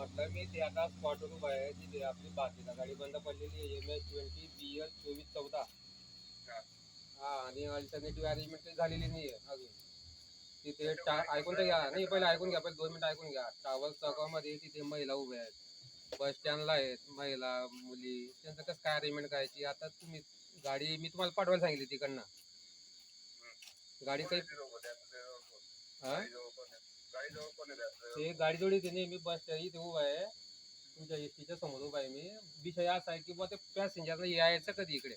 म्हटलं मी ते आता स्पॉटवर उभा आहे. तिथे आपली बाकीला गाडी बंद पडलेली आहे. M H twenty B L चोवीस चौदा. हा. आणि अल्टरनेटिव्ह अरेंजमेंट झालेली नाही आहे अजून. तिथे टा ऐकून तर घ्या. नाही पहिले ऐकून घ्या. पहिले दोन मिनिटं ऐकून घ्या. टावर चौकामध्ये तिथे महिला उभ्या आहेत. बस स्टँडला आहेत. महिला मुली. त्यांचं कसं काय अरेंजमेंट करायची? आता तुम्ही गाडी मी तुम्हाला पाठवायला सांगितली तिकडनं. गाडी काही हा? ते गाडी जोडी ते नेहमी बस इथे उभा आहे. तुमच्या एस टीच्या समोर उभा आहे मी. विषय असा आहे की बा ते पॅसेंजरला यायचं कधी इकडे?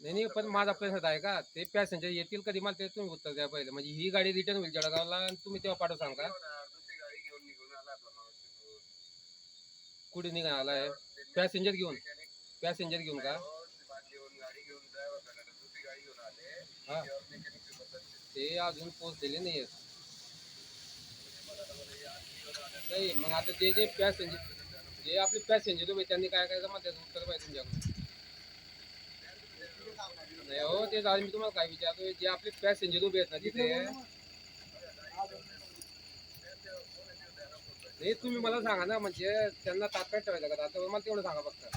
नाही नाही पण माझा प्रश्न आहे का ते पॅसेंजर येतील कधी? मला ते तुम्ही उत्तर द्या पहिले. म्हणजे ही गाडी रिटर्न होईल जळगावला आणि तुम्ही तेव्हा पाठव सांग. कुठे निघाला आहे? पॅसेंजर घेऊन? पॅसेंजर घेऊन का? हा. ते अजून पोहोचलेले नाही आहेत नाही मग आता ते जे पॅसेंजर जे आपले पॅसेंजर उभे त्यांनी काय करायचं मला त्याचं उत्तर पाहिजे तुमच्याकडून नाही हो ते झालं मी तुम्हाला काय जे आपले पॅसेंजर उभे आहेत ना तिथे नाही, तुम्ही मला सांगा ना, म्हणजे त्यांना तात्काळ ठेवायचं का? आता मला तेवढं सांगा फक्त.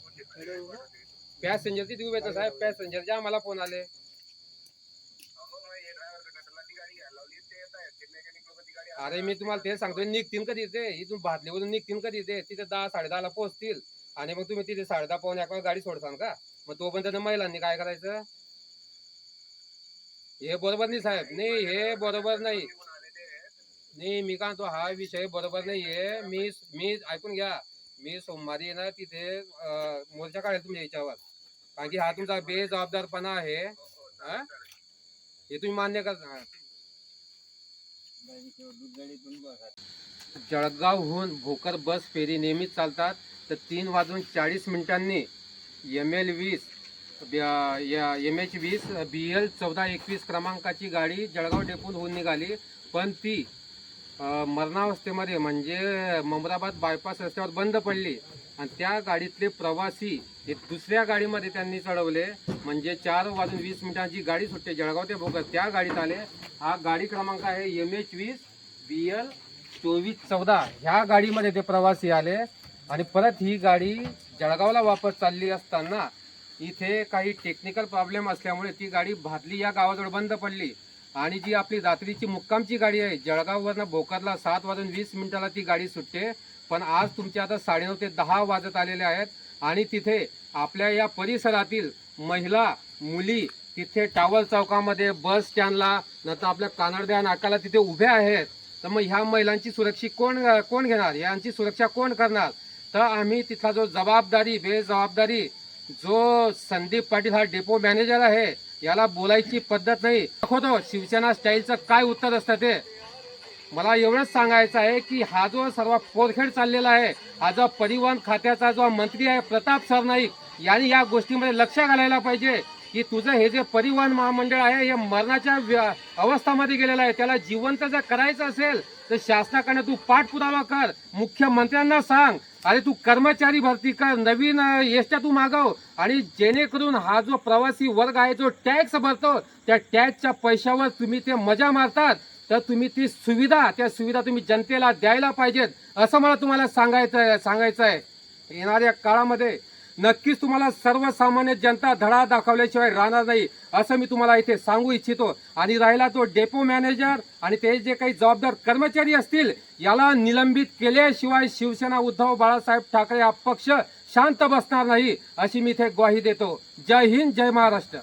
पॅसेंजर तिथे उभे आहेत साहेब? पॅसेंजरचे आम्हाला फोन आले. अरे मी तुम्हाला तेच सांगतोय निघतील कधी ते? इथून भातलीवरून निघतील कधी ते? तिथे दहा साडे दहाला पोहोचतील. आणि मग तुम्ही तिथे साडे दहा पाऊन एक गाडी सोडसान का? मग तोपर्यंत महिलांनी काय करायचं? हे बरोबर नाही साहेब. नाही हे बरोबर नाही. नाही मी काय म्हणतो हा विषय बरोबर नाहीये. मी मी ऐकून घ्या. मी सोमवारी येणार तिथे मोर्चा काढेल तुमच्या याच्यावर. कारण की हा तुमचा बेजबाबदारपणा आहे हा? हे तुम्ही मान्य करता. जळगावहून भोकर बस फेरी नेहमीच चालतात. तर तीन वाजून चाळीस मिनिटांनी एम एल वीस एम एच वीस बी एल चौदा एकवीस क्रमांकाची गाडी जळगाव डेपून होऊन निघाली. पण ती मरणावस्थेमध्ये म्हणजे ममराबाद बायपास रस्त्यावर बंद पडली आणि त्या गाडीतले प्रवासी हे दुसऱ्या गाडीमध्ये त्यांनी चढवले. म्हणजे चार वाजून वीस मिनिटांची गाडी सुटते जळगाव ते भोकर. त्या गाडीत आले. हा गाडी क्रमांक आहे एम एच वीस बी एल चोवीस चौदा. ह्या गाडीमध्ये ते प्रवासी आले आणि परत ही गाडी जळगावला वापस चालली असताना इथे काही टेक्निकल प्रॉब्लेम असल्यामुळे ती गाडी भादली या गावाजवळ बंद पडली. आणि जी आपली रात्रीची मुक्कामची गाडी आहे जळगाववरनं भोकरला सात वाजून वीस मिनिटाला ती गाडी सुटते. पण आज तुमचे आता साडेनऊ ते दहा वाजत आलेले आहेत आणि तिथे आपल्या या परिसरातील महिला मुली तिथे टावर चौकामध्ये बस स्टँडला नंतर आपल्या कानडद्या नाकाला तिथे उभ्या आहेत. तर मग ह्या महिलांची सुरक्षा कोण कोण घेणार? यांची सुरक्षा कोण करणार? तर आम्ही तिथला जो जबाबदारी बेजबाबदारी जो संदीप पाटील हा डेपो मॅनेजर आहे याला बोलायची पद्धत नाही. दाखवतो शिवसेना स्टाईलचं काय उत्तर असतं ते. मला एवढंच सांगायचं आहे की हा जो सर्व पोरखेड चाललेला आहे हा जो परिवहन खात्याचा जो मंत्री आहे प्रताप सरनाईक यांनी या गोष्टीमध्ये लक्ष घालायला पाहिजे की तुझं हे जे परिवहन महामंडळ आहे हे मरणाच्या अवस्थामध्ये गेलेलं आहे त्याला जिवंत जर करायचं असेल तर शासनाकडनं तू पाठपुरावा कर. मुख्यमंत्र्यांना सांग. अरे तू कर्मचारी भरती कर. नवीन एसट्या तू मागव. आणि जेणेकरून हा जो प्रवासी वर्ग आहे जो टॅक्स भरतो त्या टॅक्सच्या पैशावर तुम्ही ते मजा मारतात. तर तुम्ही ती सुविधा त्या सुविधा तुम्ही जनतेला द्यायला पाहिजेत. असं मला तुम्हाला सांगायचं आहे सांगायचं आहे येणाऱ्या काळामध्ये नक्कीच तुम्हाला सर्वसामान्य जनता धडा दाखवल्याशिवाय राहणार नाही असं मी तुम्हाला इथे सांगू इच्छितो. आणि राहिला तो डेपो मॅनेजर आणि ते जे काही जबाबदार कर्मचारी असतील याला निलंबित केल्याशिवाय शिवसेना उद्धव बाळासाहेब ठाकरे हा पक्ष शांत बसणार नाही अशी मी इथे ग्वाही देतो. जय हिंद जय महाराष्ट्र.